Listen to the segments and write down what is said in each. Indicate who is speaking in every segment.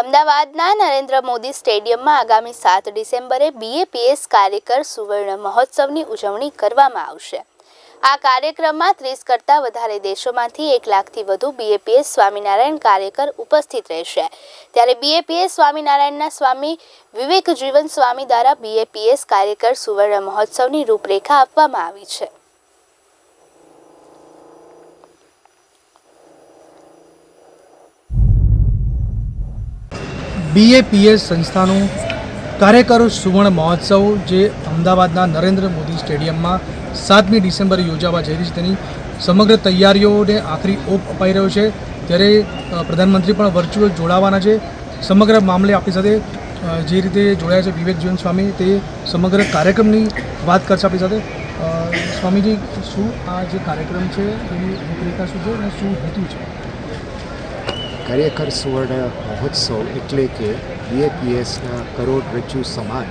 Speaker 1: અમદાવાદના નરેન્દ્ર મોદી સ્ટેડિયમમાં આગામી સાત ડિસેમ્બરે બીએપીએસ કાર્યકર સુવર્ણ મહોત્સવની ઉજવણી કરવામાં આવશે. આ કાર્યક્રમમાં ત્રીસ કરતાં વધારે દેશોમાંથી એક લાખથી વધુ બીએપીએસ સ્વામિનારાયણ કાર્યકર ઉપસ્થિત રહેશે. ત્યારે બીએપીએસ સ્વામિનારાયણના સ્વામી વિવેક જીવન સ્વામી દ્વારા બીએપીએસ કાર્યકર સુવર્ણ મહોત્સવની રૂપરેખા આપવામાં આવી છે.
Speaker 2: બીએપીએસ સંસ્થાનું કાર્યકરો સુવર્ણ મહોત્સવ, જે અમદાવાદના નરેન્દ્ર મોદી સ્ટેડિયમમાં સાતમી ડિસેમ્બરે યોજાવા જઈ રહી છે. તેની સમગ્ર તૈયારીઓને આખરી ઓપ અપાઈ રહ્યો છે. ત્યારે પ્રધાનમંત્રી પણ વર્ચ્યુઅલ જોડાવાના છે. સમગ્ર મામલે આપણી સાથે જે રીતે જોડાયા છે વિવેક જીવન સ્વામી તે સમગ્ર કાર્યક્રમની વાત કરશે આપણી સાથે. સ્વામીજી, શું આ જે કાર્યક્રમ છે, એની રૂપરેખા શું છે અને શું હેતુ છે?
Speaker 3: કાર્યકર સુવર્ણ મહોત્સવ એટલે કે બીએપીએસના કરોડરજ્જુ સમાન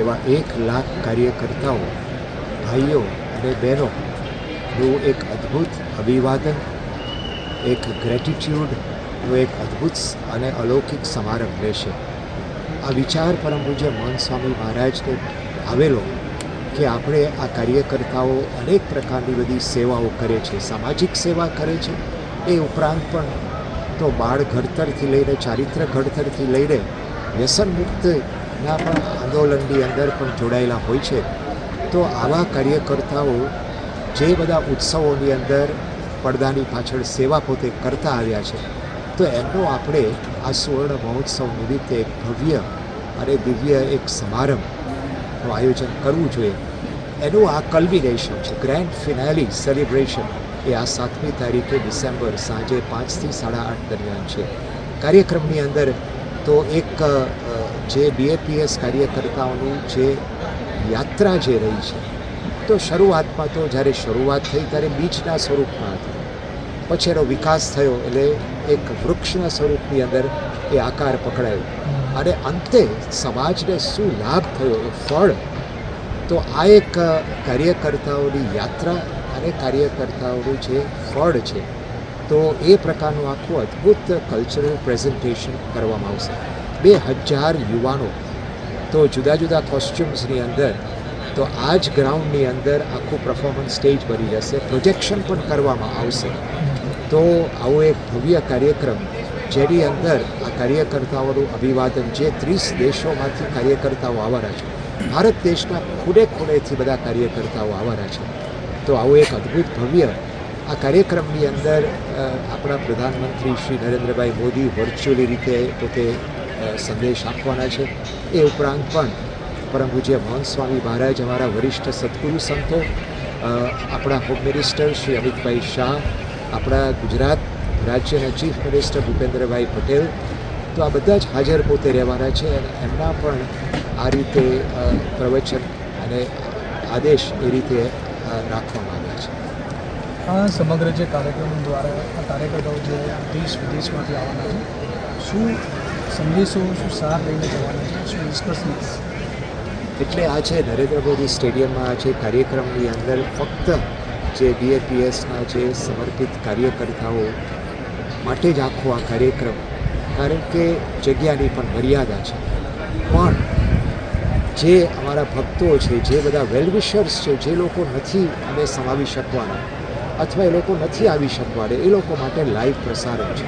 Speaker 3: એવા એક લાખ કાર્યકર્તાઓ, ભાઈઓ અને બહેનોનું એક અદ્ભુત અભિવાદન, એક ગ્રેટિટ્યૂડનો એક અદ્ભુત અને અલૌકિક સમારંભ રહેશે. આ વિચાર પરમ પૂજ્ય મોહન સ્વામી મહારાજને આવેલો કે આપણે આ કાર્યકર્તાઓ અનેક પ્રકારની બધી સેવાઓ કરે છે, સામાજિક સેવા કરે છે, એ ઉપરાંત પણ તો બાળ ઘડતરથી લઈને, ચારિત્ર ઘડતરથી લઈને વ્યસન મુક્તના પણ આંદોલનની અંદર પણ જોડાયેલા હોય છે. તો આવા કાર્યકર્તાઓ જે બધા ઉત્સવોની અંદર પડદાની પાછળ સેવા પોતે કરતા આવ્યા છે, તો એમનો આપણે આ સુવર્ણ મહોત્સવ નિમિત્તે એક ભવ્ય અને દિવ્ય એક સમારંભનું આયોજન કરવું જોઈએ. એનું આ કલ્બિનેશન છે ગ્રેન્ડ ફિનાલી સેલિબ્રેશન એ આ સાતમી તારીખે ડિસેમ્બર સાંજે પાંચથી સાડા આઠ દરમિયાન છે. કાર્યક્રમની અંદર તો એક જે બીએપીએસ કાર્યકર્તાઓનું જે યાત્રા જે રહી છે, તો શરૂઆતમાં તો જ્યારે શરૂઆત થઈ ત્યારે બીજના સ્વરૂપમાં હતી. પછી એનો વિકાસ થયો એટલે એક વૃક્ષના સ્વરૂપની અંદર એ આકાર પકડાયો. અને અંતે સમાજને શું લાભ થયો એ ફળ, તો આ એક કાર્યકર્તાઓની યાત્રા અને કાર્યકર્તાઓનું જે ફળ છે, તો એ પ્રકારનું આખું અદ્ભુત કલ્ચરલ પ્રેઝન્ટેશન કરવામાં આવશે. બે હજાર યુવાનો, તો જુદા જુદા કોસ્ચ્યુમ્સની અંદર, તો આ જ ગ્રાઉન્ડની અંદર આખું પરફોર્મન્સ સ્ટેજ બની જશે પ્રોજેક્શન પણ કરવામાં આવશે. તો આવો એક ભવ્ય કાર્યક્રમ, જેની અંદર આ કાર્યકર્તાઓનું અભિવાદન જે ત્રીસ દેશોમાંથી કાર્યકર્તાઓ આવવાના છે, ભારત દેશના ખૂણે ખૂણેથી બધા કાર્યકર્તાઓ આવવાના છે. તો આવું એક અદ્ભુત ભવ્ય આ કાર્યક્રમની અંદર આપણા પ્રધાનમંત્રી શ્રી નરેન્દ્રભાઈ મોદી વર્ચ્યુઅલી રીતે પોતે સંદેશ આપવાના છે. એ ઉપરાંત પણ પરમ પૂજ્ય મોહન સ્વામી મહારાજ અમારા વરિષ્ઠ સદગુરુ સંતો આપણા હોમ મિનિસ્ટર શ્રી અમિતભાઈ શાહ, આપણા ગુજરાત રાજ્યના ચીફ મિનિસ્ટર ભૂપેન્દ્રભાઈ પટેલ, તો આ બધા જ હાજર પોતે રહેવાના છે અને એમના પણ આ રીતે પ્રવચન અને આદેશ એ રીતે રાખવામાં આવ્યા છે.
Speaker 2: આ સમગ્ર જે કાર્યક્રમ દ્વારા આ કાર્યકર્તાઓ જે દેશ વિદેશમાંથી આવવાના છે શું સંદેશો શું સાર લઈને જવાના છે શું નિષ્કર્ષ
Speaker 3: એટલે આ છે નરેન્દ્ર મોદી સ્ટેડિયમમાં આ જે કાર્યક્રમની અંદર ફક્ત જે બીએપીએસના જે સમર્પિત કાર્યકર્તાઓ માટે જ આખો આ કાર્યક્રમ કારણ કે જગ્યાની પણ મર્યાદા છે. પણ જે અમારા ભક્તો છે, જે બધા વેલવિશર્સ છે, જે લોકો નથી અમે સમાવી શકવાના અથવા એ લોકો નથી આવી શકવાના એ લોકો માટે લાઈવ પ્રસારણ છે.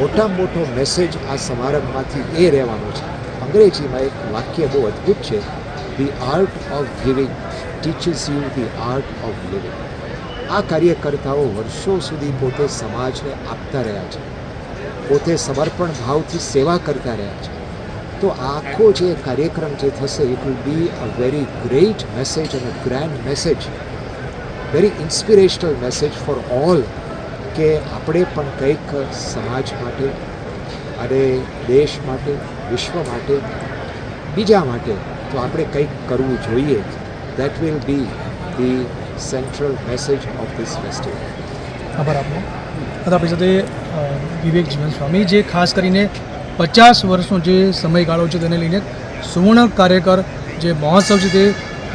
Speaker 3: મોટામાં મોટો મેસેજ આ સમારંભમાંથી એ રહેવાનો છે. અંગ્રેજીમાં એક વાક્ય બહુ અદ્ભુત છે the art of giving teaches you the art of living આ કાર્યકર્તાઓ વર્ષો સુધી પોતે સમાજને આપતા રહ્યા છે. પોતે સમર્પણ ભાવથી સેવા કરતા રહ્યા છે. તો આખો જે કાર્યક્રમ જે થશે it will be a very great message અને grand message very inspirational message for all કે આપણે પણ કંઈક સમાજ માટે, અને દેશ માટે, વિશ્વ માટે, બીજા માટે તો આપણે કંઈક કરવું જોઈએ. That will be the central message of this festival
Speaker 2: આભાર આપનો. આપણી સાથે વિવેક જીવન સ્વામી જે ખાસ કરીને પચાસ વર્ષનો જે સમયગાળો છે તેને લઈને સુવર્ણ કાર્યકર જે મહોત્સવ છે તે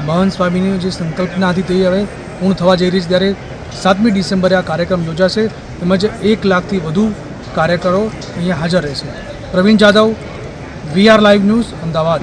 Speaker 2: મહંત સ્વામીની જે સંકલ્પનાથી તે હવે પૂર્ણ થવા જઈ રહી છે ત્યારે સાતમી ડિસેમ્બરે આ કાર્યક્રમ યોજાશે. તેમજ એક લાખથી વધુ કાર્યકરો અહીંયા હાજર રહેશે. Pravin Jadav VR live news, Ahmedabad.